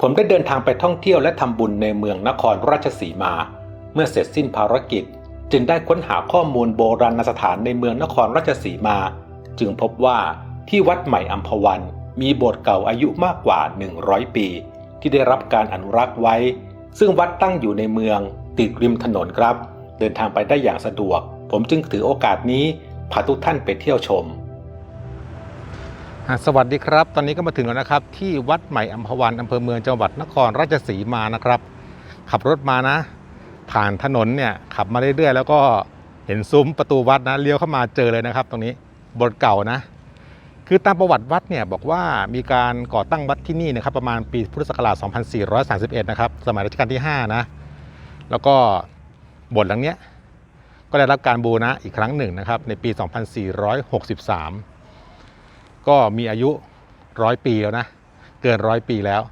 ผมได้เดินทางไปท่องเที่ยวและทำบุญในเมืองนครราชสีมา เมื่อเสร็จสิ้นภารกิจ จึงได้ค้นหาข้อมูลโบราณสถานในเมืองนครราชสีมา จึงพบว่าที่วัดใหม่อัมพวัน มีโบสถ์เก่าอายุมากกว่า 100 ปี ที่ได้รับการอนุรักษ์ไว้ ซึ่งวัดตั้งอยู่ในเมืองติดริมถนนครับ เดินทางไปได้อย่างสะดวก ผมจึงถือโอกาสนี้พาทุกท่านไปเที่ยวชม สวัสดีครับ ตอนนี้ก็มาถึงแล้วนะครับ ที่วัดใหม่อัมพวันอำเภอเมืองจังหวัดนครราชสีมานะครับ ขับรถมานะ ผ่านถนนเนี่ยขับมาเรื่อยๆ แล้วก็เห็นซุ้มประตูวัดนะเลี้ยวเข้ามาเจอเลยนะครับ ตรงนี้บสถ์เก่านะ คือตามประวัติวัดเนี่ยบอกว่ามีการก่อตั้งวัดที่นี่นะครับประมาณปีพุทธศักราช 2431 นะครับสมัยรัชกาลที่ 5 นะ แล้วก็บสถ์หลังเนี้ยก็ได้รับการบูรณะอีกครั้งหนึ่งนะครับในปี 2463 ก็มีอายุร้อยปีแล้วนะ เกินร้อยปีแล้ว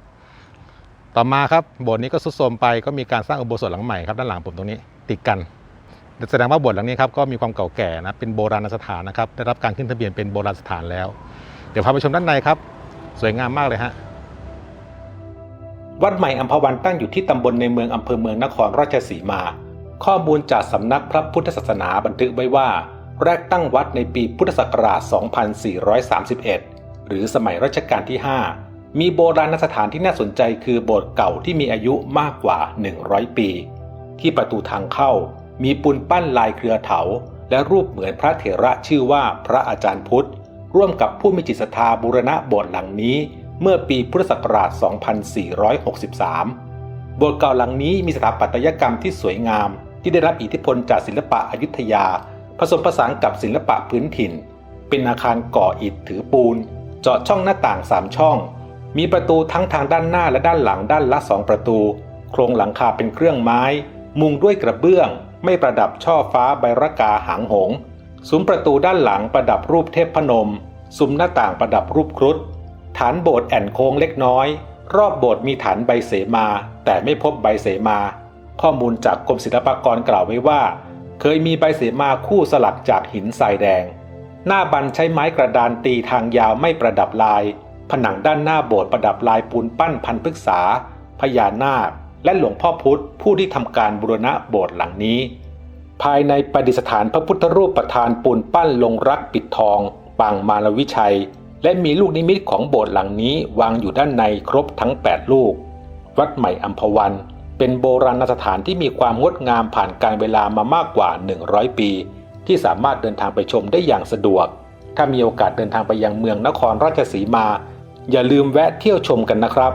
ต่อมาครับโบสถ์นี้ก็สุดโทรมไปก็มีการสร้างอุโบสถหลังใหม่ครับด้านหลังผมตรงนี้ติดกันแสดงว่าโบสถ์หลังนี้ครับก็มีความเก่าแก่นะเป็นโบราณสถานนะครับได้รับการขึ้นทะเบียนเป็นโบราณสถานแล้ว เดี๋ยวพาไปชมด้านในครับ สวยงามมากเลยฮะวัดใหม่อัมพวันตั้งอยู่ที่ตำบลในเมืองอำเภอเมืองนครราชสีมา ข้อมูลจากสำนักพระพุทธศาสนาบันทึกไว้ว่า แรกตั้งวัดในปีพุทธศักราช 2431 หรือสมัยรัชกาลที่ 5 มีโบราณสถานที่น่าสนใจคือโบสถ์เก่าที่มีอายุมากกว่า 100 ปี ที่ประตูทางเข้ามีปูนปั้นลายเครือเถา และรูปเหมือนพระเถระชื่อว่าพระอาจารย์พุทธ ร่วมกับผู้มีจิตศรัทธาบูรณะโบสถ์หลังนี้ เมื่อปีพุทธศักราช 2463 โบสถ์เก่าหลังนี้มีสถาปัตยกรรมที่สวยงาม ที่ได้รับอิทธิพลจากศิลปะอยุธยา ผสมผสานกับศิลปะพื้นถิ่น เป็นอาคารก่ออิฐถือปูน เจาะช่องหน้าต่างสามช่อง มีประตูทั้งทางด้านหน้าและด้านหลังด้านละสองประตู โครงหลังคาเป็นเครื่องไม้ มุงด้วยกระเบื้อง ไม่ประดับช่อฟ้าใบระกาหางหงส์ซุ้มประตูด้านหลังประดับรูปเทพพนม ซุ้มหน้าต่างประดับรูปครุฑ ฐานโบสถ์แอนโค้งเล็กน้อย รอบโบสถ์มีฐานใบเสมา แต่ไม่พบใบเสมา ข้อมูลจากกรมศิลปากรกล่าวไว้ว่า เคยมีใบเสมาคู่สลักจากหินทรายแดง หน้าบันใช้ไม้กระดานตีทางยาวไม่ประดับลาย ผนังด้านหน้าโบสถ์ประดับลายปูนปั้นพันพฤกษา พญานาค และหลวงพ่อพุธผู้ที่ทำการบูรณะโบสถ์หลังนี้ ภายในประดิษฐานพระพุทธรูปประธานปูนปั้นลงรักปิดทองปางมารวิชัย และมีลูกนิมิตของโบสถ์หลังนี้วางอยู่ด้านในครบทั้ง 8 ลูก วัดใหม่อัมพวัน เป็นโบราณสถานที่มีความงดงามผ่านการเวลามามากกว่า 100 ปี ที่สามารถเดินทางไปชมได้อย่างสะดวก ถ้ามีโอกาสเดินทางไปยังเมืองนครราชสีมา อย่าลืมแวะเที่ยวชมกันนะครับ